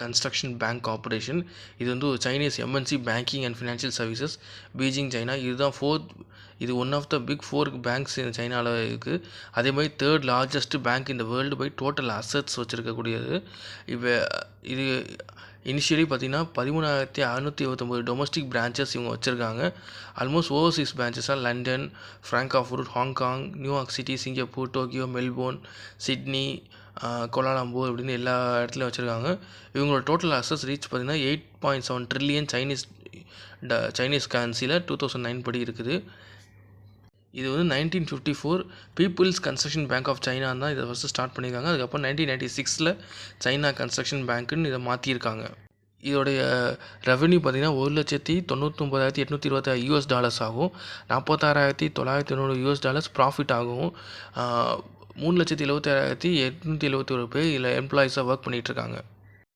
Construction bank corporation இது வந்து ஒரு Chinese M N C banking and financial services Beijing China இதுதான் fourth இது one of the big four banks சைனாவில் இருக்குது அதே மாதிரி தேர்ட் லார்ஜஸ்ட் பேங்க் இந்த வேர்ல்டு பை டோட்டல் அசட்ஸ் வச்சுருக்கக்கூடியது. இப்போ இது இனிஷியலி பார்த்தீங்கன்னா பதிமூணாயிரத்தி அறநூற்றி இருபத்தொம்போது டொமஸ்டிக் பிரான்ச்சஸ் இவங்க வச்சுருக்காங்க. Almost overseas பிரான்ச்சஸாக London Frankfurt Hong Kong New York city Singapore Tokyo Melbourne Sydney Kuala Lumpur அப்படின்னு எல்லா இடத்துலையும் வச்சுருக்காங்க. இவங்களோட டோட்டல் அசஸ் ரீச் பார்த்தீங்கன்னா eight point seven trillion Chinese ட சைனீஸ் கரன்சியில் டூ தௌசண்ட் நைன் படி இருக்குது. இது வந்து nineteen fifty four people's construction bank of China தான் இதை ஃபஸ்ட்டு ஸ்டார்ட் பண்ணியிருக்காங்க. அதுக்கப்புறம் நைன்டீன் நைன்டி சிக்ஸில் சைனா கன்ஸ்ட்ரக்ஷன் பேங்க்குன்னு இதை மாற்றியிருக்காங்க இதோடைய ரெவென்யூ பார்த்திங்கன்னா ஒரு லட்சத்தி தொண்ணூத்தொம்பதாயிரத்தி எட்நூற்றி இருபத்தாறு யூஎஸ் டாலர்ஸ் ஆகும். நாற்பத்தாறாயிரத்தி தொள்ளாயிரத்தி தொண்ணூறு யூஎஸ் டாலர்ஸ் ப்ராஃபிட் ஆகும் மூணு லட்சத்தி எழுபத்தாயிரத்தி எட்நூற்றி எழுபத்தி ஒரு பேர் இதில் எம்ப்ளாயிஸாக ஒர்க் பண்ணிகிட்ருக்காங்க